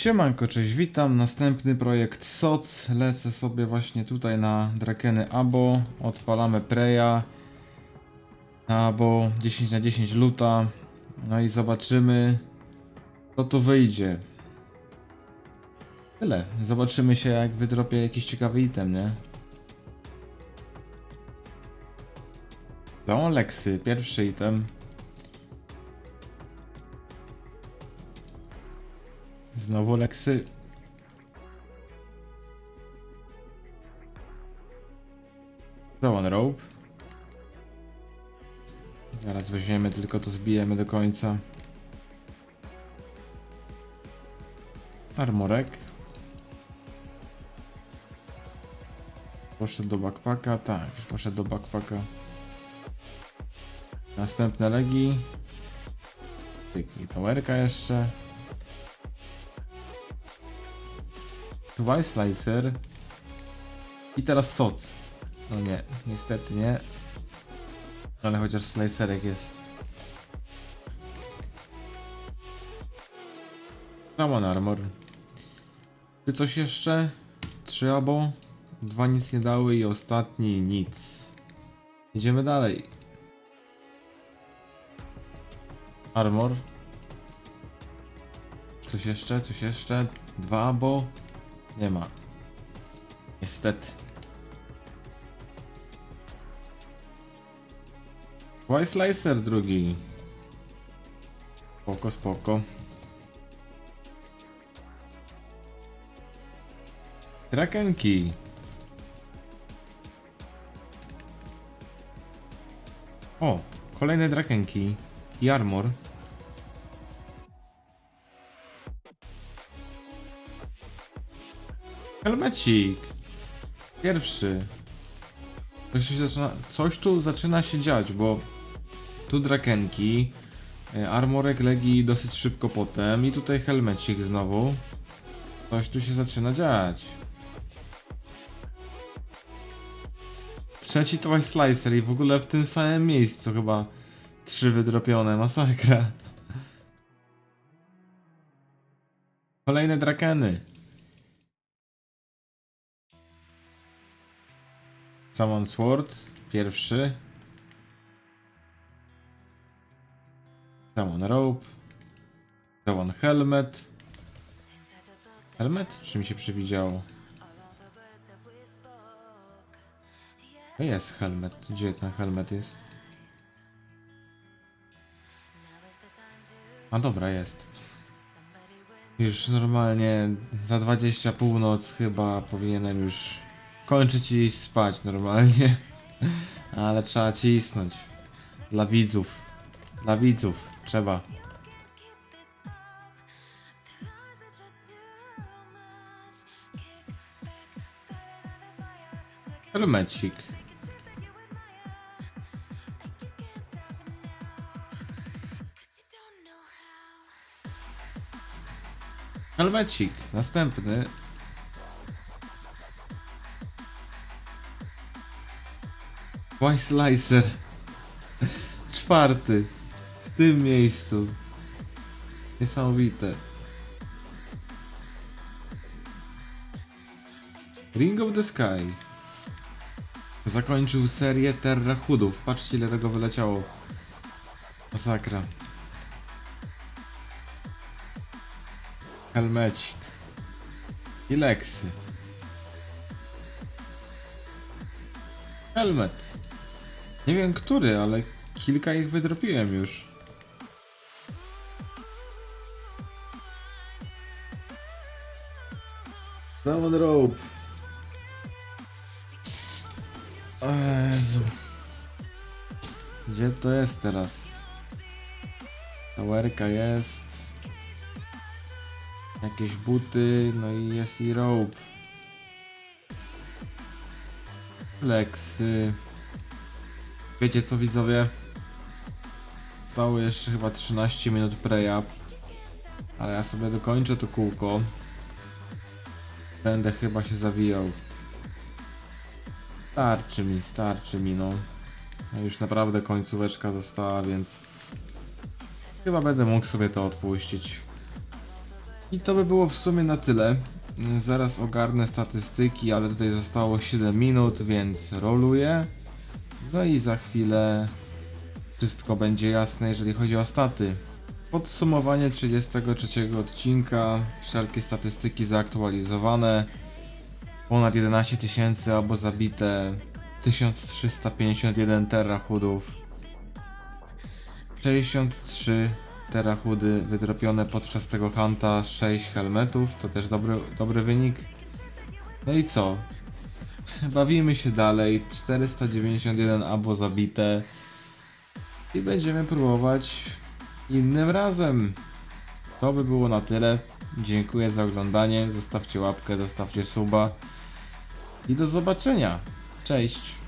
Siemanko, cześć, witam. Następny projekt SOC. Lecę sobie właśnie tutaj na Drakeny Abo. Odpalamy Preya. Abo 10 na 10 luta. No i zobaczymy, co tu wyjdzie. Tyle. Zobaczymy się, jak wydropię jakiś ciekawy item, nie? Są Lexy, pierwszy item. Znowu Lexy. To one rope. Zaraz weźmiemy, tylko to zbijemy do końca. Armorek. Poszedł do backpacka, tak, poszedł do backpacka. Następne legi. Tyk, i towerka jeszcze. Twice Slicer. I teraz soc. No nie, niestety nie. Ale chociaż slicerek jest. Shaman Armor. Czy coś jeszcze? Trzy abo? Dwa nic nie dały i ostatni nic. Idziemy dalej. Armor. Coś jeszcze? Coś jeszcze? Dwa abo? Nie ma. Niestety. White Slicer drugi. Spoko, spoko. Drakenki. O, kolejne drakenki. I armor. Helmecik. Pierwszy. Coś, zaczyna, coś tu zaczyna się dziać, bo tu drakenki, e, armorek legi dosyć szybko potem i tutaj helmecik znowu. Coś tu się zaczyna dziać. Trzeci to Slicer i w ogóle w tym samym miejscu chyba trzy wydropione, masakra. Kolejne drakeny. Summon Sword, pierwszy. Summon Rope. Summon Helmet. Helmet? Czy mi się przewidziało? To jest helmet. Gdzie ten helmet jest? A dobra, jest. Już normalnie za 20 północ chyba powinienem już kończyć i iść spać normalnie. Ale trzeba cisnąć. Dla widzów. Dla widzów. Trzeba. Helmecik. Helmecik. Następny. White Slicer. Czwarty. W tym miejscu. Niesamowite. Ring of the Sky. Zakończył serię Terra Hoodów. Patrzcie ile tego wyleciało. Masakra. Helmecik. I Lexy. Helmet. Nie wiem który, ale kilka ich wydropiłem już. Summon Rope. O Jezu. Gdzie to jest teraz? Towerka jest. Jakieś buty, no i jest i rope. Flexy. Wiecie co widzowie? Zostało jeszcze chyba 13 minut preya. Ale ja sobie dokończę to kółko. Będę chyba się zawijał. Starczy mi, starczy mi no. Już naprawdę końcóweczka została, więc chyba będę mógł sobie to odpuścić. I to by było w sumie na tyle. Zaraz ogarnę statystyki, ale tutaj zostało 7 minut, więc roluję. No i za chwilę wszystko będzie jasne, jeżeli chodzi o staty. Podsumowanie 33 odcinka, wszelkie statystyki zaktualizowane. Ponad 11 tysięcy albo zabite 1351 terahudów. 63 terahudy wydropione podczas tego hunta, 6 helmetów, to też dobry, dobry wynik. No i co? Bawimy się dalej, 491 abo zabite i będziemy próbować innym razem. To by było na tyle. Dziękuję za oglądanie, zostawcie łapkę, zostawcie suba i do zobaczenia. Cześć!